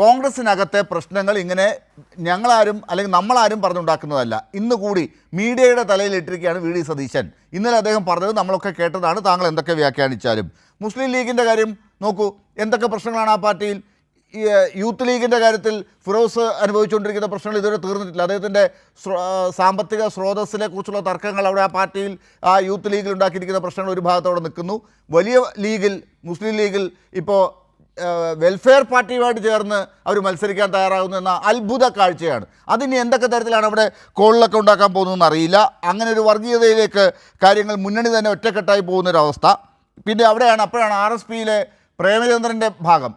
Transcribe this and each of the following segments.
കോൺഗ്രസിനകത്തെ പ്രശ്നങ്ങൾ ഇങ്ങനെ ഞങ്ങളാരും അല്ലെങ്കിൽ നമ്മളാരും പറഞ്ഞുണ്ടാക്കുന്നതല്ല. ഇന്ന് കൂടി മീഡിയയുടെ തലയിൽ ഇട്ടിരിക്കുകയാണ് വി ഡി സതീശൻ. ഇന്നലെ അദ്ദേഹം പറഞ്ഞത് നമ്മളൊക്കെ കേട്ടതാണ് താങ്കൾ എന്തൊക്കെ വ്യാഖ്യാനിച്ചാലും. മുസ്ലിം ലീഗിന്റെ കാര്യം നോക്കൂ എന്തൊക്കെ പ്രശ്നങ്ങളാണ് ആ പാർട്ടിയിൽ? യൂത്ത് ലീഗിന്റെ കാര്യത്തിൽ ഫിറോസ് അനുഭവിച്ചുകൊണ്ടിരിക്കുന്ന പ്രശ്നങ്ങൾ ഇതുവരെ തീർന്നിട്ടില്ല. അദ്ദേഹത്തിന്റെ സാമ്പത്തിക സ്രോതസ്സിനെ കുറിച്ചുള്ള തർക്കങ്ങൾ അവിടെ ആ പാർട്ടിയിൽ ആ യൂത്ത് ലീഗിൽ ഉണ്ടാക്കിയിരിക്കുന്ന പ്രശ്നങ്ങൾ ഒരു ഭാഗത്തോടെ നിൽക്കുന്നു. വലിയ ലീഗിൽ മുസ്ലിം ലീഗിൽ ഇപ്പോൾ വെൽഫെയർ പാർട്ടിയുമായിട്ട് ചേർന്ന് അവർ മത്സരിക്കാൻ തയ്യാറാകുന്നു എന്ന അത്ഭുത കാഴ്ചയാണ്. അതിന് എന്തൊക്കെ തരത്തിലാണ് അവിടെ കോളിലൊക്കെ ഉണ്ടാക്കാൻ പോകുന്നതെന്ന് അറിയില്ല. അങ്ങനെ ഒരു വർഗീയതയിലേക്ക് കാര്യങ്ങൾ മുന്നണി തന്നെ ഒറ്റക്കെട്ടായി പോകുന്നൊരവസ്ഥ. പിന്നെ അവിടെയാണ് അപ്പോഴാണ് ആർ എസ് പിയിലെ പ്രേമചന്ദ്രന്റെ ഭാഗം.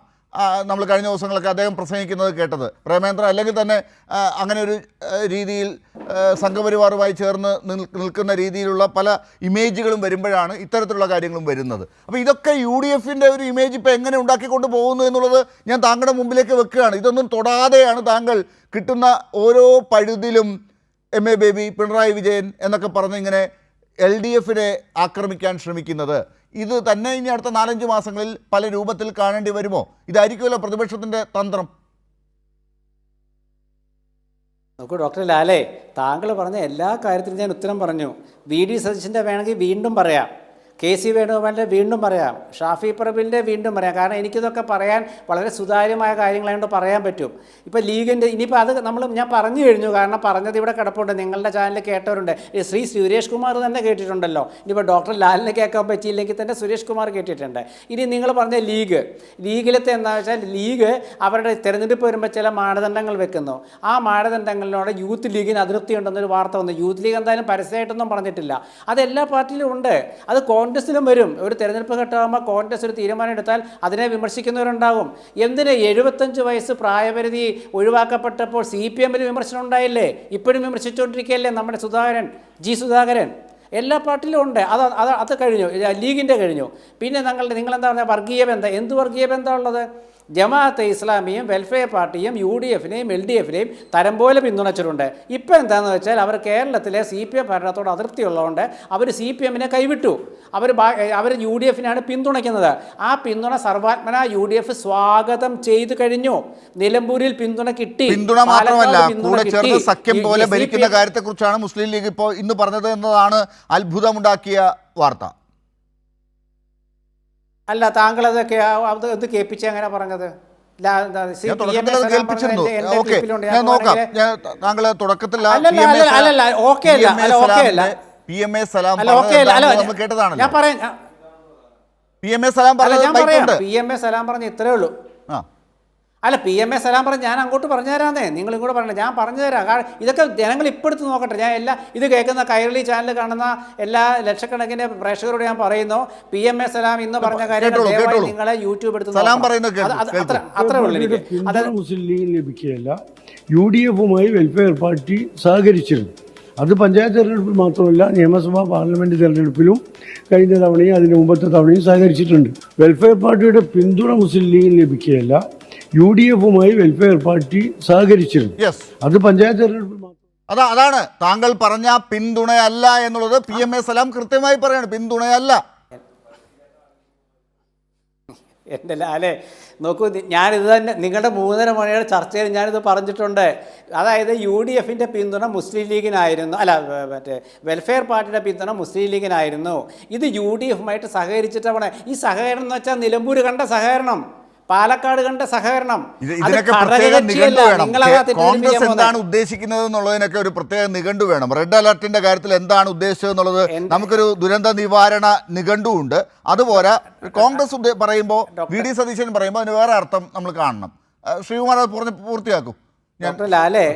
നമ്മൾ കഴിഞ്ഞ ദിവസങ്ങളൊക്കെ അദ്ദേഹം പ്രസംഗിക്കുന്നത് കേട്ടത്. പ്രേമേന്ദ്ര അല്ലെങ്കിൽ തന്നെ അങ്ങനെ ഒരു രീതിയിൽ സംഘപരിവാറുമായി ചേർന്ന് നിൽക്കുന്ന രീതിയിലുള്ള പല ഇമേജുകളും വരുമ്പോഴാണ് ഇത്തരത്തിലുള്ള കാര്യങ്ങളും വരുന്നത്. അപ്പോൾ ഇതൊക്കെ യു ഡി എഫിന്റെ ഒരു ഇമേജ് ഇപ്പോൾ എങ്ങനെ ഉണ്ടാക്കിക്കൊണ്ട് പോകുന്നു എന്നുള്ളത് ഞാൻ താങ്കളുടെ മുമ്പിലേക്ക് വെക്കുകയാണ്. ഇതൊന്നും തൊടാതെയാണ് താങ്കൾ കിട്ടുന്ന ഓരോ പഴുതിലും എം എ ബേബി പിണറായി വിജയൻ എന്നൊക്കെ പറഞ്ഞ് ഇങ്ങനെ എൽ ഡി എഫിനെ ആക്രമിക്കാൻ ശ്രമിക്കുന്നത്. ഇത് തന്നെ ഇനി അടുത്ത നാലഞ്ച് മാസങ്ങളിൽ പല രൂപത്തിൽ കാണേണ്ടി വരുമോ? ഇതായിരിക്കുമല്ലോ പ്രതിപക്ഷത്തിന്റെ തന്ത്രം. നോക്കൂ ഡോക്ടർ ലാലേ താങ്കൾ പറഞ്ഞ എല്ലാ കാര്യത്തിലും ഞാൻ ഉത്തരം പറഞ്ഞു. വി ഡി സതീശന്റെ വേണമെങ്കിൽ വീണ്ടും പറയാം. കെ സി വേണുഗോപാലിന്റെ വീണ്ടും പറയാം. ഷാഫി പറമ്പിലിന്റെ വീണ്ടും പറയാം. കാരണം എനിക്കിതൊക്കെ പറയാൻ വളരെ സുതാര്യമായ കാര്യങ്ങളായതുകൊണ്ട് പറയാൻ പറ്റും. ഇപ്പോൾ ലീഗിന്റെ ഇനിയിപ്പോൾ അത് നമ്മൾ ഞാൻ പറഞ്ഞു കഴിഞ്ഞു. കാരണം പറഞ്ഞത് ഇവിടെ കിടപ്പുണ്ട്. നിങ്ങളുടെ ചാനലിൽ കേട്ടവരുണ്ട്. ശ്രീ സുരേഷ് കുമാർ തന്നെ കേട്ടിട്ടുണ്ടല്ലോ. ഇനിയിപ്പോൾ ഡോക്ടർ ലാലിനെ കേൾക്കാൻ പറ്റിയില്ലെങ്കിൽ തന്നെ സുരേഷ് കുമാർ കേട്ടിട്ടുണ്ട്. ഇനി നിങ്ങൾ പറഞ്ഞ ലീഗ്. ലീഗിലത്തെ എന്താ വെച്ചാൽ ലീഗ് അവരുടെ തിരഞ്ഞെടുപ്പ് വരുമ്പോൾ ചില മാനദണ്ഡങ്ങൾ വെക്കുന്നു. ആ മാനദണ്ഡങ്ങളിലൂടെ യൂത്ത് ലീഗിന് അതിർത്തി ഉണ്ടെന്നൊരു വാർത്ത വന്നു. യൂത്ത് ലീഗ് എന്തായാലും പരസ്യമായിട്ടൊന്നും പറഞ്ഞിട്ടില്ല. അത് എല്ലാ പാർട്ടിയിലും ഉണ്ട്. അത് കോൺഗ്രസിലും വരും. ഒരു തെരഞ്ഞെടുപ്പ് ഘട്ടമാകുമ്പോൾ കോൺഗ്രസ് ഒരു തീരുമാനം എടുത്താൽ അതിനെ വിമർശിക്കുന്നവരുണ്ടാവും എന്തിന് എഴുപത്തഞ്ച് വയസ്സ് പ്രായപരിധി ഒഴിവാക്കപ്പെട്ടപ്പോൾ സി പി എമ്മിൽ വിമർശനം ഉണ്ടായില്ലേ? ഇപ്പോഴും വിമർശിച്ചുകൊണ്ടിരിക്കുകയല്ലേ നമ്മുടെ സുധാകരൻ ജി സുധാകരൻ? എല്ലാ പാർട്ടിയിലും ഉണ്ട്. അത് അത് അത് കഴിഞ്ഞു. ലീഗിന്റെ കഴിഞ്ഞു. പിന്നെ നിങ്ങളുടെ നിങ്ങളെന്താ പറഞ്ഞാൽ വർഗീയ ബന്ധം. എന്ത് വർഗീയ ബന്ധം ഉള്ളത് ജമാഅത്തെ ഇസ്ലാമിയും വെൽഫെയർ പാർട്ടിയും യു ഡി എഫിനെയും എൽ ഡി എഫിനെയും തരം പോലെ പിന്തുണച്ചിട്ടുണ്ട്. ഇപ്പോൾ എന്താണെന്ന് വെച്ചാൽ അവർ കേരളത്തിലെ സി പി എം ഭരണത്തോട് അതിർത്തി ഉള്ളതുകൊണ്ട് അവർ സി പി എമ്മിനെ കൈവിട്ടു. അവർ അവർ യു ഡി എഫിനാണ് പിന്തുണയ്ക്കുന്നത്. ആ പിന്തുണ സർവാത്മന യു ഡി എഫ് സ്വാഗതം ചെയ്തു കഴിഞ്ഞു. നിലമ്പൂരിൽ പിന്തുണ കിട്ടി. പിന്തുണ മാത്രമല്ല കൂടെ ചേർന്ന് സഖ്യം പോലെ ഭരിക്കുന്ന കാര്യത്തെക്കുറിച്ചാണ് മുസ്ലിം ലീഗ് ഇപ്പോൾ ഇന്ന് പറഞ്ഞത് എന്നതാണ് അത്ഭുതമുണ്ടാക്കിയ വാർത്ത. അല്ല താങ്കൾ അതൊക്കെ അത് ഇത് കേൾപ്പിച്ച് അങ്ങനെ പറഞ്ഞത്? എന്താ, താങ്കൾ തുടക്കത്തിൽ പി എം എ സലാം പറയാം. പി എം എ സലാം പറഞ്ഞ ഇത്രേ ഉള്ളൂ. അല്ല പി എം എ സലാം പറഞ്ഞ് ഞാൻ അങ്ങോട്ട് പറഞ്ഞു തരാന്നേ നിങ്ങൾ ഇങ്ങോട്ട് പറഞ്ഞു ഞാൻ പറഞ്ഞു തരാം കാരണം ഇതൊക്കെ ജനങ്ങൾ ഇപ്പോൾ എടുത്ത് നോക്കട്ടെ. ഞാൻ എല്ലാ ഇത് കേൾക്കുന്ന കൈരളി ചാനൽ കാണുന്ന എല്ലാ ലക്ഷക്കണക്കിന് പ്രേക്ഷകരോട് ഞാൻ പറയുന്നു. പി എം എ സലാം ഇന്ന് പറഞ്ഞ കാര്യം ദയവായി നിങ്ങളെ യൂട്യൂബ് എടുത്ത് അത്ര അത്രേ എനിക്ക്. അതായത് മുസ്ലിം ലീഗിന് ലഭിക്കുകയല്ല. യു ഡി എഫുമായി വെൽഫെയർ പാർട്ടി സഹകരിച്ചിരുന്നു. അത് പഞ്ചായത്ത് തെരഞ്ഞെടുപ്പിൽ മാത്രമല്ല നിയമസഭാ പാർലമെന്റ് തെരഞ്ഞെടുപ്പിലും കഴിഞ്ഞ തവണയും അതിന് മുമ്പത്തെ തവണയും സഹകരിച്ചിട്ടുണ്ട്. വെൽഫെയർ പാർട്ടിയുടെ പിന്തുണ മുസ്ലിം ലീഗിന് ലഭിക്കുകയല്ല. യു ഡി എഫുമായി വെൽഫെയർ പാർട്ടി സഹകരിച്ചിരുന്നു. യെസ് അത് പഞ്ചായത്ത് തെരഞ്ഞെടുപ്പിൽ മാത്രം. അതാ അതാണ്. താങ്കൾ പറഞ്ഞ പിന്തുണയല്ല എന്നുള്ളത് പി എം എ സലാം കൃത്യമായി പറയാണ്. പിന്തുണയല്ല. എന്റെ ലാലെ നോക്കൂ ഞാനിത് തന്നെ നിങ്ങളുടെ മൂന്നര മണിയുടെ ചർച്ചയിൽ ഞാനിത് പറഞ്ഞിട്ടുണ്ട്. അതായത് യു ഡി എഫിന്റെ പിന്തുണ മുസ്ലിം ലീഗിനായിരുന്നു. അല്ല മറ്റേ വെൽഫെയർ പാർട്ടിയുടെ പിന്തുണ മുസ്ലിം ലീഗിനായിരുന്നു. ഇത് യു ഡി എഫുമായിട്ട് സഹകരിച്ചിട്ടാണ് ഈ സഹകരണം എന്ന് വെച്ചാൽ നിലമ്പൂർ കണ്ട സഹകരണം. പാലക്കാട് കണ്ട സഹകരണം. ഇത് ഇതിനൊക്കെ പ്രത്യേക. നിഘണ്ടു വേണം. കോൺഗ്രസ് എന്താണ് ഉദ്ദേശിക്കുന്നത് എന്നുള്ളതിനൊക്കെ ഒരു പ്രത്യേക നിഘണ്ടു വേണം. റെഡ് അലർട്ടിന്റെ കാര്യത്തിൽ എന്താണ് ഉദ്ദേശിച്ചത് എന്നുള്ളത് നമുക്കൊരു ദുരന്ത നിവാരണ നിഘണ്ടു ഉണ്ട് അതുപോലെ കോൺഗ്രസ് പറയുമ്പോൾ വി ഡി സതീശൻ പറയുമ്പോൾ അതിന് വേറെ അർത്ഥം നമ്മൾ കാണണം. ശ്രീകുമാർ അത് പറഞ്ഞ് പൂർത്തിയാക്കും. ഡോക്ടർ ലാലേ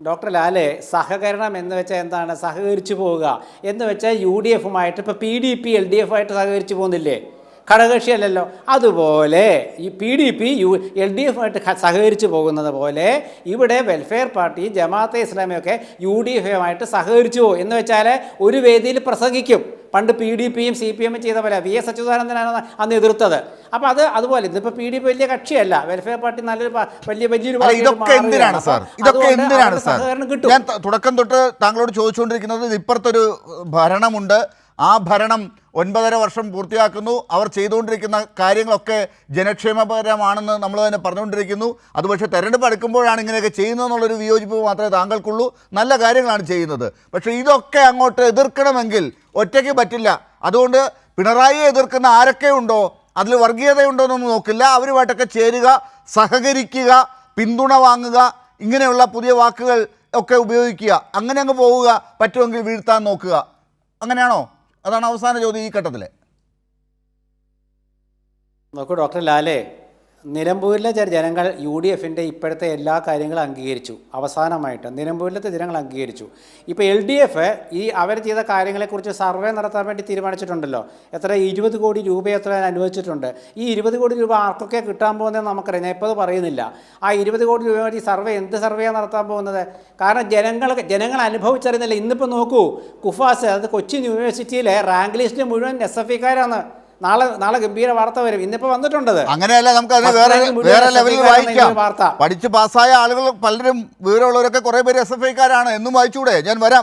ഡോക്ടർ ലാലെ സഹകരണം എന്ന് വെച്ചാൽ എന്താണ്? സഹകരിച്ചു പോവുക. എന്ന് വെച്ചാൽ യു ഡി എഫുമായിട്ട് ഇപ്പോൾ P D P L D F ആയിട്ട് സഹകരിച്ചു പോകുന്നില്ലേ? ഘടകകക്ഷിയല്ലല്ലോ. അതുപോലെ ഈ P D P U L D എഫുമായിട്ട് സഹകരിച്ചു പോകുന്നത് പോലെ ഇവിടെ വെൽഫെയർ പാർട്ടി ജമാഅത്തെ ഇസ്ലാമിയൊക്കെ യു ഡി എഫുമായിട്ട് സഹകരിച്ചു പോകും. എന്ന് വെച്ചാൽ ഒരു വേദിയിൽ പ്രസംഗിക്കും. പണ്ട് പി ഡി പിയും സി പി എമ്മും ചെയ്ത പോലെ വി എസ് അച്യുതാനന്ദനാണ് അന്ന് എതിർത്തത്. അപ്പോൾ അത് അതുപോലെ ഇതിപ്പോൾ പി ഡി പി വലിയ കക്ഷിയല്ല. വെൽഫെയർ പാർട്ടി നല്ലൊരു വലിയ വലിയ വലിയൊരു ഇതൊക്കെ എന്തിനാണ് സാർ? ഇതൊക്കെ എന്തിനാണ് സാർ? സഹകരണം കിട്ടും. ഞാൻ തുടക്കം തൊട്ട് താങ്കളോട് ചോദിച്ചുകൊണ്ടിരിക്കുന്നത് ഇപ്പുറത്തൊരു ഭരണമുണ്ട്. ആ ഭരണം ഒൻപതര വർഷം പൂർത്തിയാക്കുന്നു. അവർ ചെയ്തുകൊണ്ടിരിക്കുന്ന കാര്യങ്ങളൊക്കെ ജനക്ഷേമപരമാണെന്ന് നമ്മൾ തന്നെ പറഞ്ഞുകൊണ്ടിരിക്കുന്നു. അത് പക്ഷേ തെരഞ്ഞെടുപ്പ് അടുക്കുമ്പോഴാണ് ഇങ്ങനെയൊക്കെ ചെയ്യുന്നതെന്നുള്ളൊരു വിയോജിപ്പ് മാത്രമേ താങ്കൾക്കുള്ളൂ. നല്ല കാര്യങ്ങളാണ് ചെയ്യുന്നത്. പക്ഷേ ഇതൊക്കെ അങ്ങോട്ട് എതിർക്കണമെങ്കിൽ ഒറ്റയ്ക്ക് പറ്റില്ല. അതുകൊണ്ട് പിണറായി എതിർക്കുന്ന ആരൊക്കെ ഉണ്ടോ അതിൽ വർഗീയതയുണ്ടോ എന്നൊന്നും നോക്കില്ല. അവരുമായിട്ടൊക്കെ ചേരുക സഹകരിക്കുക പിന്തുണ വാങ്ങുക ഇങ്ങനെയുള്ള പുതിയ വാക്കുകൾ ഒക്കെ ഉപയോഗിക്കുക. അങ്ങനെ അങ്ങ് പോവുക പറ്റുമെങ്കിൽ വീഴ്ത്താൻ നോക്കുക. അങ്ങനെയാണോ? അതാണ് അവസാന ചോദ്യം ഈ ഘട്ടത്തിൽ നോക്കൂ ഡോക്ടർ ലാലേ നിലമ്പൂരിലെ ജനങ്ങൾ യു ഡി എഫിന്റെ ഇപ്പോഴത്തെ എല്ലാ കാര്യങ്ങളും അംഗീകരിച്ചു. അവസാനമായിട്ട് നിലമ്പൂരിലത്തെ ജനങ്ങൾ അംഗീകരിച്ചു. ഇപ്പോൾ എൽ ഡി എഫ് ഈ അവർ ചെയ്ത കാര്യങ്ങളെക്കുറിച്ച് സർവേ നടത്താൻ വേണ്ടി തീരുമാനിച്ചിട്ടുണ്ടല്ലോ. എത്ര? ഇരുപത് കോടി രൂപ എത്ര അനുവദിച്ചിട്ടുണ്ട്. ഈ ഇരുപത് കോടി രൂപ ആർക്കൊക്കെ കിട്ടാൻ പോകുന്നതെന്ന് നമുക്കറിയാം. ഞാൻ ഇപ്പോൾ പറയുന്നില്ല. ആ ഇരുപത് കോടി രൂപ ഈ സർവേ എന്ത് സർവേയാണ് നടത്താൻ പോകുന്നത്? കാരണം ജനങ്ങൾ ജനങ്ങൾ അനുഭവിച്ചറിയുന്നില്ല. ഇന്നിപ്പോൾ നോക്കൂ കുഫാസ് അതായത് കൊച്ചി യൂണിവേഴ്സിറ്റിയിലെ റാങ്ക് ലിസ്റ്റ് മുഴുവൻ എസ് എഫ് ഇക്കാരാണ് നാളെ നാളെ ഗംഭീര വാർത്ത വരും. ഇന്നിപ്പോ വന്നിട്ടുണ്ടത്. അങ്ങനെയല്ല നമുക്ക് അതിനെ വേറെ വേറെ ലെവലിൽ വായിക്കാം. വാർത്ത. പഠിച്ച് പാസ്സായ ആളുകൾ പലരും വിവരമുള്ളവരൊക്കെ കുറെ പേര് എസ് എഫ് ഐക്കാരാണ് എന്നും വായിച്ചൂടെ? ഞാൻ വരാം.